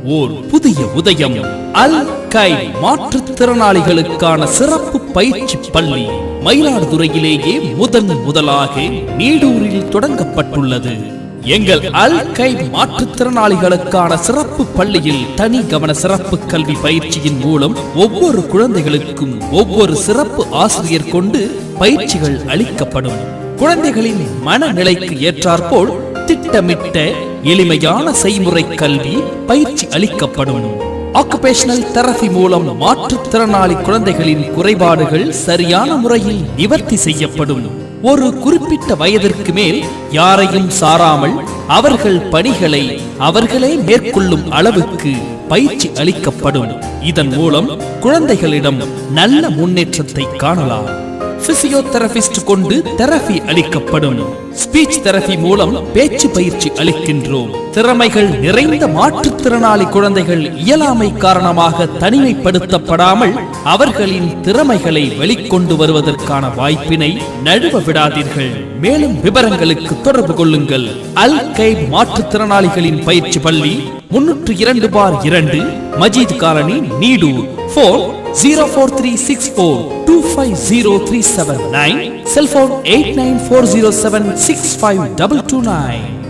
ஓர் புதிய உதயம். அல் கை மாற்றுத்திறனாளிகளுக்கான சிறப்பு பயிற்சி பள்ளி. மயிலாடுதுறையிலேயே முதன் முதலாக நீடூரில் தொடங்கப்பட்டுள்ளது. எங்கள் அல் கை மாற்றுத்திறனாளிகளுக்கான சிறப்பு பள்ளியில் தனி கவன சிறப்பு கல்வி பயிற்சியின் மூலம் ஒவ்வொரு குழந்தைகளுக்கும் ஒவ்வொரு சிறப்பு ஆசிரியர் கொண்டு பயிற்சிகள் அளிக்கப்படும். குழந்தைகளின் மனநிலைக்கு ஏற்றாற்போல் திட்டமிட்ட எளிமையான செய்முறை கல்வி பயிற்சி அளிக்கப்படும். ஆக்குபேஷனல் தெரபி மூலம் மாற்றுத்திறனாளி குழந்தைகளின் குறைபாடுகள் சரியான முறையில் நிவர்த்தி செய்யப்படும். ஒரு குறிப்பிட்ட வயதிற்கு மேல் யாரையும் சாராமல் அவர்கள் பணிகளை அவர்களே மேற்கொள்ளும் அளவுக்கு பயிற்சி அளிக்கப்படும். இதன் மூலம் குழந்தைகளிடம் நல்ல முன்னேற்றத்தை காணலாம். பிசியோதெரபிஸ்ட் கொண்டு தெரபி அளிக்கப்படும். ஸ்பீச் தெரபி மூலம் பேச்சு பயிற்சி அளிக்கின்றோம். திறமைகள் நிறைந்த மாற்றுத்திறனாளி குழந்தைகள் இயலாமை காரணமாக தனிமைப்படுத்தப்படாமல் அவர்களின் திறமைகளை வெளிக்கொண்டு வருவதற்கான வாய்ப்பினை நழுவ விடாதீர்கள். மேலும் விவரங்களுக்கு தொடர்பு கொள்ளுங்கள். அல் கை மாற்றுத்திறனாளிகளின் பயிற்சி பள்ளி முன்னூற்று இரண்டு பார் இரண்டு Majeed colony Needur. Phone 04364 cell phone 894076529